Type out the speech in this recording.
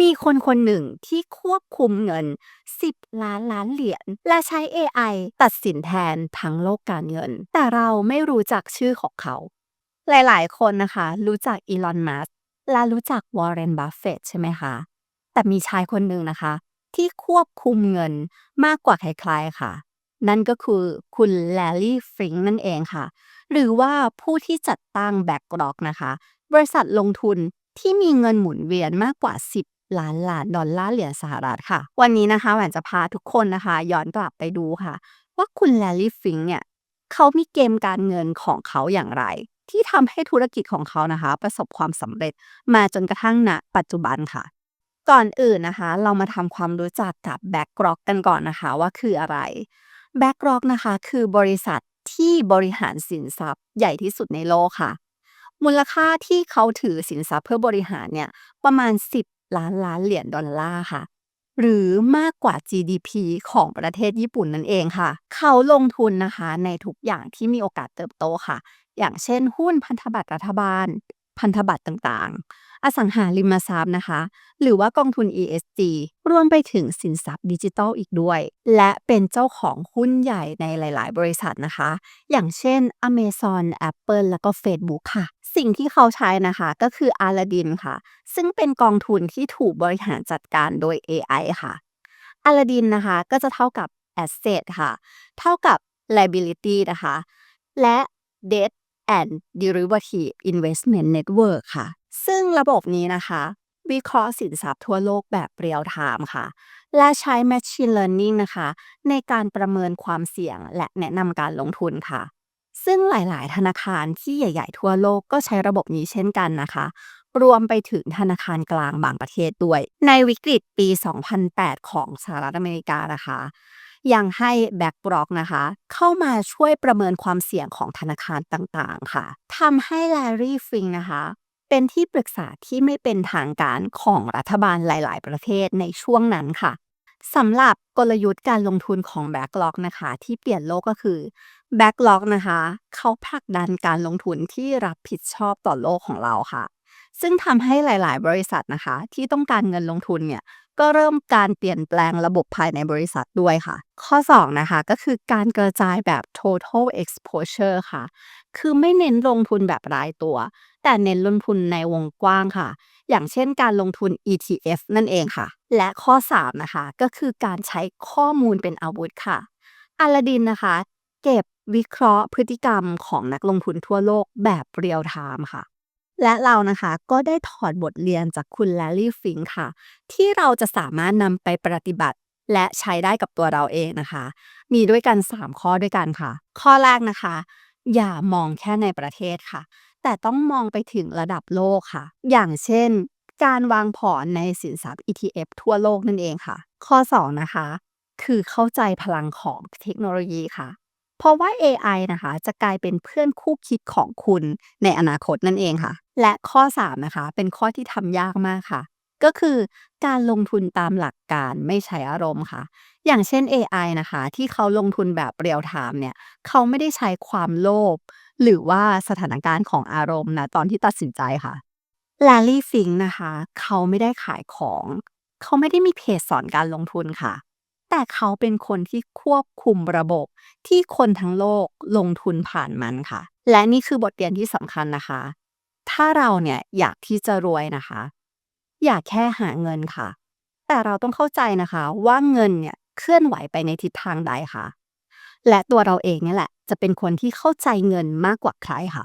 มีคนคนหนึ่งที่ควบคุมเงิน 10 ล้านล้านเหรียญและใช้ AI ตัดสินแทนทั้งโลกการเงิน แต่เราไม่รู้จักชื่อของเขา หลายๆ คนนะคะ รู้จักอีลอนมัสและรู้จักวอร์เรนบัฟเฟตใช่ไหมคะ แต่มีชายคนหนึ่งนะคะ ที่ควบคุมเงินมากกว่าใครๆค่ะ นั่นก็คือคุณแลลี่ฟริงนั่นเองค่ะ หรือว่าผู้ที่จัดตั้ง BlackRock นะคะ บริษัทลงทุนที่มีเงินหมุนเวียนมากกว่า 10 ล้านล้านดอลลาร์เหรียญสหรัฐค่ะ วันนี้นะคะแหวนจะพาทุกคนนะคะ ย้อนกลับไปดูค่ะ ว่าคุณแลลี่ฟิงเนี่ยเขามีเกมการเงินของเขาอย่างไร ที่ทำให้ธุรกิจของเขานะคะ ประสบความสำเร็จมาจนกระทั่งณปัจจุบันค่ะ ก่อนอื่นนะคะ เรามาทำความรู้จักกับ BlackRock กันก่อนนะคะว่าคืออะไร BlackRock นะคะคือบริษัทที่บริหารสินทรัพย์ใหญ่ที่สุดในโลกค่ะ มูลค่าที่เขาถือสินทรัพย์เพื่อบริหารเนี่ยประมาณ 10 ล้านล้านเหรียญดอลลาร์ค่ะ หรือมากกว่า GDP ของประเทศญี่ปุ่นนั่นเองค่ะ เขาลงทุนนะคะในทุกอย่างที่มีโอกาสเติบโตค่ะ อย่างเช่น หุ้นพันธบัตรรัฐบาล พันธบัตรต่างๆ อสังหาริมทรัพย์นะคะ หรือว่ากองทุน ESG รวมไปถึงสินทรัพย์ดิจิทัลอีกด้วย และเป็นเจ้าของหุ้นใหญ่ในหลาย ๆ บริษัทนะคะ อย่างเช่น Amazon Apple แล้วก็ Facebook ค่ะ สิ่งที่เขาใช้นะคะก็คือ Aladdin ค่ะ ซึ่งเป็นกองทุนที่ถูกบริหารจัดการโดย AI ค่ะ Aladdin นะคะก็จะเท่ากับ Asset ค่ะ เท่ากับ Liability นะคะ และ Debt and Derivative Investment Network ค่ะ ซึ่งระบบนี้นะคะ วิเคราะห์สินทรัพย์ทั่วโลกแบบเรียลไทม์ค่ะ และใช้ Machine Learning นะคะ ในการประเมินความเสี่ยงและแนะนำการลงทุนค่ะ ซึ่งหลาย ๆ ธนาคารที่ใหญ่ ๆ ทั่วโลกก็ใช้ระบบนี้เช่นกันนะคะ รวมไปถึงธนาคารกลางบางประเทศด้วย ในวิกฤตปี 2008 ของสหรัฐอเมริกานะคะยังให้ BlackRock นะคะ เข้ามาช่วยประเมินความเสี่ยงของธนาคารต่างๆ ค่ะทำให้ Larry Fink นะคะ เป็นที่ปรึกษาที่ไม่เป็นทางการของรัฐบาลหลาย ๆ ประเทศในช่วงนั้นค่ะ สำหรับกลยุทธ์การลงทุนของ BlackRock นะคะ ที่เปลี่ยนโลกก็คือ BlackRock นะคะ เขาผลักดันการลงทุนที่รับผิดชอบต่อโลกของเราค่ะ ซึ่งทำให้หลาย ๆ บริษัทนะคะ ที่ต้องการเงินลงทุนเนี่ย ก็เริ่มการเปลี่ยนแปลงระบบภายในบริษัทด้วยค่ะ ข้อ 2 นะคะ ก็คือการกระจายแบบ total exposure ค่ะ คือไม่เน้นลงทุนแบบรายตัว แต่เน้นลงทุนในวงกว้างค่ะ อย่างเช่นการลงทุน ETF นั่นเองค่ะ และข้อ 3 นะคะ ก็คือการใช้ข้อมูลเป็นอาวุธค่ะ Aladdin นะคะ เก็บวิเคราะห์พฤติกรรมของนักลงทุนทั่วโลกแบบเรียลไทม์ค่ะ และเรานะคะก็ได้ถอดบทเรียนจากคุณ Larry Fink ค่ะ ที่เราจะสามารถนำไปปฏิบัติ และใช้ได้กับตัวเราเองนะคะ มีด้วยกัน 3 ข้อด้วยกันค่ะ ข้อแรกนะคะ อย่ามองแค่ในประเทศค่ะ แต่ต้องมองไปถึงระดับโลกค่ะ อย่างเช่น การวางพอร์ตในสินทรัพย์ ETF ทั่วโลกนั่นเองค่ะ ข้อ 2 นะคะ คือเข้าใจพลังของเทคโนโลยีค่ะ เพราะว่า AI นะคะ จะกลายเป็นเพื่อนคู่คิดของคุณในอนาคตนั่นเองค่ะ และข้อ 3 นะคะ เป็นข้อที่ทำยากมากค่ะ ก็คือการลงทุนตามหลักการไม่ใช้อารมณ์ค่ะ อย่างเช่น AI นะคะ ที่เขาลงทุนแบบเรียลไทม์เนี่ย เขาไม่ได้ใช้ความโลภหรือว่าสถานการณ์ของอารมณ์นะตอนที่ตัดสินใจค่ะ Larry Fink นะคะ เขาไม่ได้ขายของ เขาไม่ได้มีเพจสอนการลงทุนค่ะ แต่เขาเป็นคนที่ควบคุมระบบที่คนทั้งโลกลงทุนผ่านมันค่ะ และนี่คือบทเรียนที่สำคัญนะคะ ถ้าเราเนี่ยอยากที่จะรวยนะคะ อย่าแค่หาเงินค่ะ แต่เราต้องเข้าใจนะคะว่าเงินเนี่ยเคลื่อนไหวไปในทิศทางใดค่ะ และตัวเราเองเนี่แหละ จะเป็นคนที่เข้าใจเงินมากกว่าใครค่ะ